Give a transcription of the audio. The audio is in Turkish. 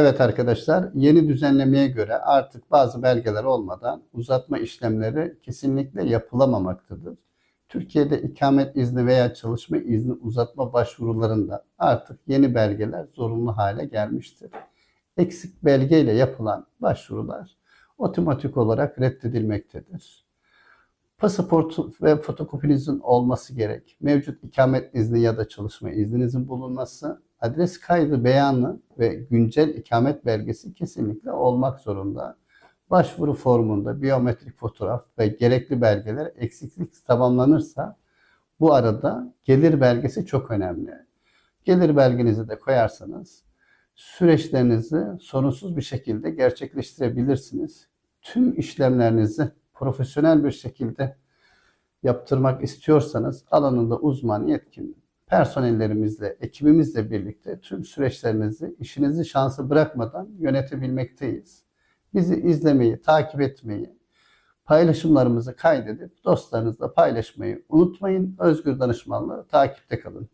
Evet arkadaşlar, yeni düzenlemeye göre artık bazı belgeler olmadan uzatma işlemleri kesinlikle yapılamamaktadır. Türkiye'de ikamet izni veya çalışma izni uzatma başvurularında artık yeni belgeler zorunlu hale gelmiştir. Eksik belgeyle yapılan başvurular otomatik olarak reddedilmektedir. Pasaport ve fotokopinizin olması gerek. Mevcut ikamet izni ya da çalışma izninizin bulunması, adres kaydı beyanı ve güncel ikamet belgesi kesinlikle olmak zorunda. Başvuru formunda biyometrik fotoğraf ve gerekli belgeler eksiklik tamamlanırsa bu arada gelir belgesi çok önemli. Gelir belgenizi de koyarsanız süreçlerinizi sorunsuz bir şekilde gerçekleştirebilirsiniz. Tüm işlemlerinizi profesyonel bir şekilde yaptırmak istiyorsanız alanında uzman yetkin personellerimizle, ekibimizle birlikte tüm süreçlerinizi, işinizi şansı bırakmadan yönetebilmekteyiz. Bizi izlemeyi, takip etmeyi, paylaşımlarımızı kaydedip dostlarınızla paylaşmayı unutmayın. Özgür Danışmanlığı takipte kalın.